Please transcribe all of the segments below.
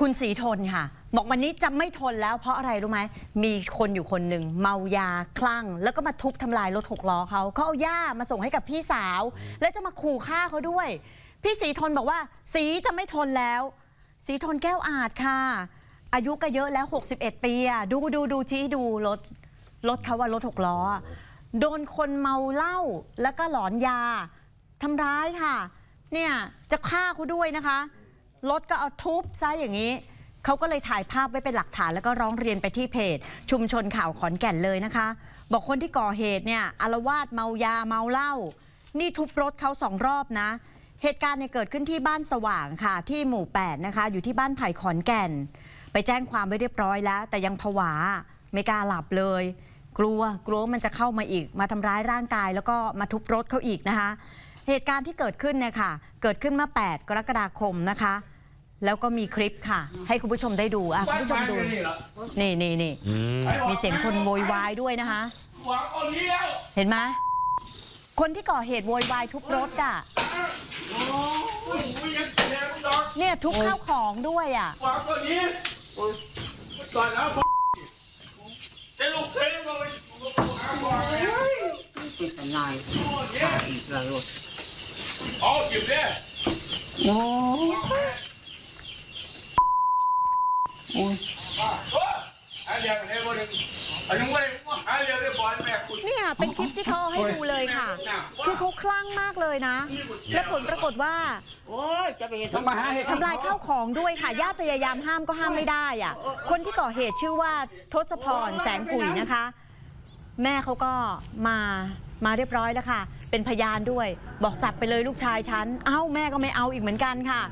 คุณสีทนค่ะ บอกวันนี้จะไม่ทนแล้วเพราะอะไรรู้ไหมมีคนอยู่คนหนึ่งเมายาคลั่ง แล้วก็มาทุบทำลายรถหกล้อเขาเขาเอาย่ามาส่งให้กับพี่สาว แล้วจะมาขู่ฆ่าเขาด้วย พี่สีทนบอกว่าสีจะไม่ทนแล้ว สีทนแก้วอาจค่ะ อายุก็เยอะแล้ว 61 ปีอะดูดูดูชี้ดูรถรถเขาว่ารถหกล้อโดนคนเมาเหล้าแล้วก็หลอนยาทำร้ายค่ะ เนี่ยจะฆ่าเขาด้วยนะคะ รถก็เอาทุบซะอย่างนี้ เขาก็เลยถ่ายภาพไว้เป็นหลักฐานแล้วก็ร้องเรียนไปที่เพจ ชุมชนข่าวขอนแก่นเลยนะคะ บอกคนที่ก่อเหตุเนี่ยอารวาสเมายาเมาเหล้านี่ทุบรถเขาสองรอบนะ เหตุการณ์เนี่ยเกิดขึ้นที่บ้านสว่างค่ะ ที่หมู่ 8 นะคะ อยู่ที่บ้านไผ่ขอนแก่น ไปแจ้งความไว้เรียบร้อยแล้ว แต่ยังผวาไม่กล้าหลับเลย กลัวกลัวมันจะเข้ามาอีก มาทำร้ายร่างกาย แล้วก็มาทุบรถเขาอีกนะคะ เหตุการณ์ที่เกิดขึ้นเนี่ยค่ะ เกิดขึ้นเมื่อ 8 กรกฎาคมนะคะ แล้วก็มีคลิปค่ะ ให้คุณผู้ชมได้ดูอะคุณผู้ชมดู นี่นี่นี่อืมมีเสียงคนโวยวายด้วยนะคะ หวังเอานี้แล้วเห็นไหมคนที่ก่อเหตุโวยวายทุบรถอะ โอ้ยมึงยังแย่มึงดอกเนี่ยทุบข้าวของด้วยอะ หวังเอานี้โอ้ยก่อนแล้วจะลูกเคยมาไปหาหวังเลยติดนายพาอีกแล้วลูก เอาหยิบเลยโอ้โอ้ยโอ้ยหาเรียกให้บ่ได้อันนี้ไม่หาเรียกได้บอลแม่คุณ เนี่ยเป็นคลิปที่เขาเอาให้ดูเลยค่ะ คือเขาคลั่งมากเลยนะ และผลปรากฏว่าโอ้ยจะไปเห็นต้องมาหาเหตุทำลายข้าวของด้วยค่ะญาติพยายามห้ามก็ห้ามไม่ได้อะ คนที่ก่อเหตุชื่อว่าทศพรแสงปุ๋ยนะคะ แม่เขาก็มา มาเรียบร้อยแล้วค่ะ เป็นพยานด้วย บอกจับไปเลยลูกชายฉัน เอ้าแม่ก็ไม่เอาอีกเหมือนกันค่ะ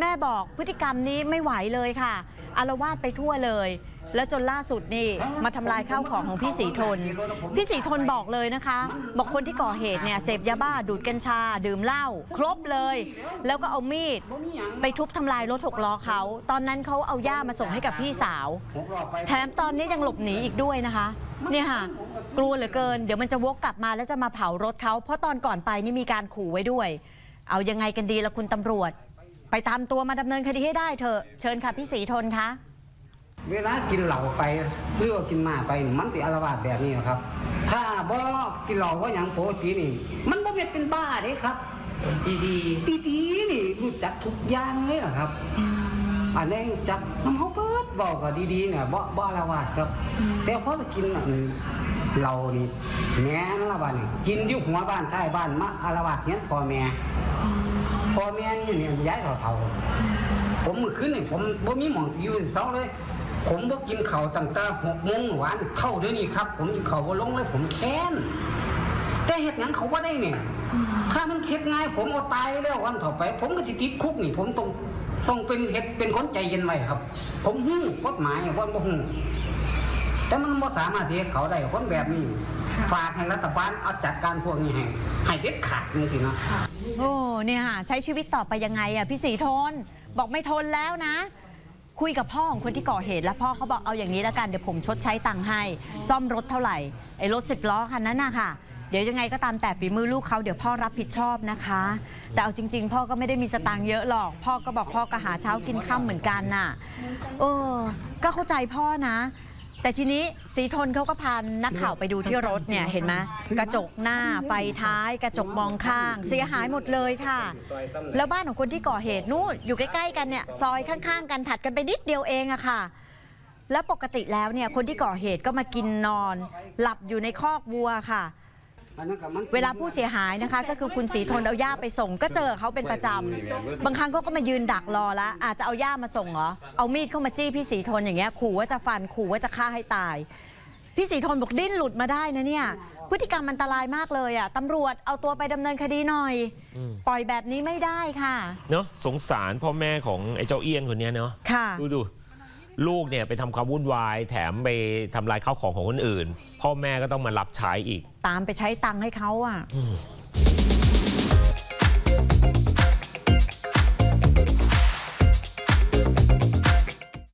แม่บอกพฤติกรรมนี้ไม่ไหวเลยค่ะอารวาสไปทั่วเลย แล้วจนล่าสุดนี่มาทำลายข้าวของของพี่สีทน พี่สีทนบอกเลยนะคะ บอกคนที่ก่อเหตุเนี่ยเสพยาบ้าดูดกัญชา ดื่มเหล้าครบเลย แล้วก็เอามีด ไปทุบทำลายรถหกล้อเขา ตอนนั้นเขาเอาย่ามาส่งให้กับพี่สาว แถมตอนนี้ยังหลบหนีอีกด้วยนะคะ เนี่ยค่ะ กลัวเหลือเกิน เดี๋ยวมันจะวกกลับมาแล้วจะมาเผารถเขา เพราะตอนก่อนไปนี่มีการขู่ไว้ด้วย เอายังไงกันดีละคุณตำรวจ ไปตามตัวมาดำเนินคดีให้ได้เถอะ เชิญค่ะพี่ศรีทนคะ เวลากินเหล้าไปหรือว่ากินมาไปมันสิอารวาสแบบนี้ครับ ถ้าบ่กินเหล้าว่าอย่างปกตินี่ มันบ่แม่นเป็นบ้าเด้ครับดีดีดีๆนี่รู้จักทุกอย่างเลยเหรอครับ อันนี้จักน้ำเฮาเปิดบอกก็ดีๆเนี่ยบ่บ่อารวาสครับแต่พอไปกินอันเหล้านี่แม่นละบ้านนี่กินอยู่หัวบ้านท้ายบ้านมาอารวาสเฮียนพ่อแม่พ่อแม่นี่เนี่ยย้ายเฒ่าๆ ผมมื้อคืนนี่ผมบ่มีหม่องสิอยู่สิเซาเลย ผมบ่กินข้าวตั้งแต่6โมงหวานเข้าเดี๋ยวนี้ครับ ผมกินข้าวบ่ลงเลยผมแค้นแต่เฮ็ดหยังเขาบ่ได้เนี่ยถ้ามันเฮ็ดง่ายผมเอาตายแล้ววันต่อไป ผมก็สิติดคุกนี่ ผมต้องต้องเป็นเฮ็ดเป็นคนใจเย็นไว้ครับ ผมฮู้กฎหมายว่าบ่ฮู้แต่มันบ่สามารถที่เฮ็ดเขาได้คนแบบนี้ ฝากให้รัฐบาลเอาจัดการพวกนี้ให้ให้เด็ดขาดจริงๆเนาะโอ้เนี่ยค่ะใช้ชีวิตต่อไปยังไงอะพี่ศรีทน บอกไม่ทนแล้วนะ คุยกับพ่อของคนที่ก่อเหตุ แล้วพ่อเขาบอกเอาอย่างนี้แล้วกันเดี๋ยวผมชดใช้ตังค์ให้ ซ่อมรถเท่าไหร่ไอ้รถสิบล้อคันนั้นนะค่ะเดี๋ยวยังไงก็ตามแต่ฝีมือลูกเขาเดี๋ยวพ่อรับผิดชอบนะคะ แต่เอาจริง ๆ พ่อก็ไม่ได้มีสตางค์เยอะหรอก พ่อก็บอกพ่อก็หาเช้ากินค่ำเหมือนกันน่ะเออก็เข้าใจพ่อนะ แต่ทีนี้สีทนเขาก็พานักข่าวไปดูที่รถเนี่ยเห็นไหมกระจกหน้าไฟท้าย กระจกมองข้าง เสียหายหมดเลยค่ะ แล้วบ้านของคนที่ก่อเหตุนู่นอยู่ใกล้ ๆ กันเนี่ยซอยข้างๆ กันถัดกันไปนิดเดียวเองอะค่ะ แล้วปกติแล้วเนี่ยคนที่ก่อเหตุก็มากินนอน หลับอยู่ในคอกวัวค่ะ เวลาผู้เสียหายนะคะ ก็คือคุณสีทนเอาย่าไปส่ง ก็เจอเขาเป็นประจำบางครั้งเขาก็มายืนดักรอแล้วอาจจะเอาย่ามาส่งเหรอเอามีดเข้ามาจี้พี่สีทนอย่างเงี้ยขู่ว่าจะฟันขู่ว่าจะฆ่าให้ตาย พี่สีทนบอกดิ้นหลุดมาได้นะเนี่ยพฤติกรรมอันตรายมากเลยอะตำรวจเอาตัวไปดำเนินคดีหน่อยอืมปล่อยแบบนี้ไม่ได้ค่ะ เนาะสงสารพ่อแม่ของไอ้เจ้าเอี้ยนคนเนี้ยเนาะค่ะดูดู ลูกเนี่ยไปทำความวุ่นวาย แถมไปทำลายข้าวของของคนอื่น พ่อแม่ก็ต้องมารับใช้อีก ตามไปใช้ตังค์ให้เขาอะ อืม